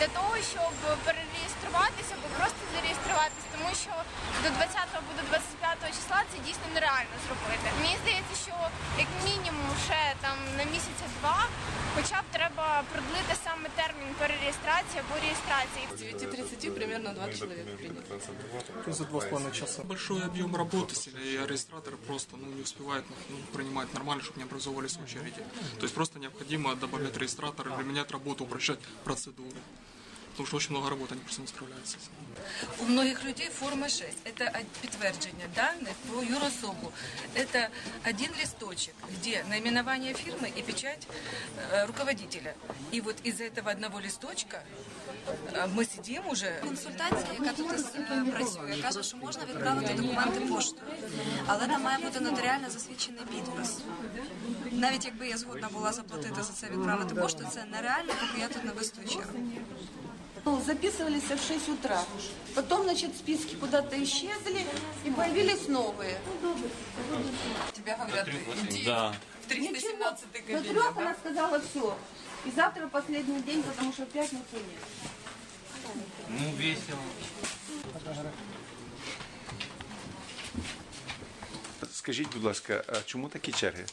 для того, щоб перереєструватися або просто зареєструватися, тому що до 20 або до 25 числа це дійсно нереально зробити. Мені здається, що як мінімум ще там на місяця два, хоча б треба продлити саме термін перереєстрації або реєстрації. С 9.30 примерно 20 человек принято. То есть за два с половиной часа. Большой объем работы, и регистратор просто ну, не успевает ну, принимать нормально, чтобы не образовывались очереди. То есть просто необходимо добавлять регистратора, применять работу, упрощать процедуры. Потому что очень много работы, они просто не справляются. с этим. У многих людей форма 6. Это од- підтвердження даних про юрособу. Это один листочек, где наименование фирмы и печать э, руководителя. И вот из этого одного листочка э, мы сидим уже Консультація, яка тут е, працює, каже, що можна відправити документи поштою, але там має бути нотаріально засвідчений підпис. Навіть якби я згодна була заплатити за це відправити поштою, це нереально, поки я тут не вистою чергу. Ну, записывались в 6 утра. Потом, значит, списки куда-то исчезли и появились новые. тебя говорят, иди Да. в 317 До кабинет. трех она сказала все. И завтра последний день, потому что в пятницу нет. Ну, весело. Скажіть, будь ласка, а чому такі черги?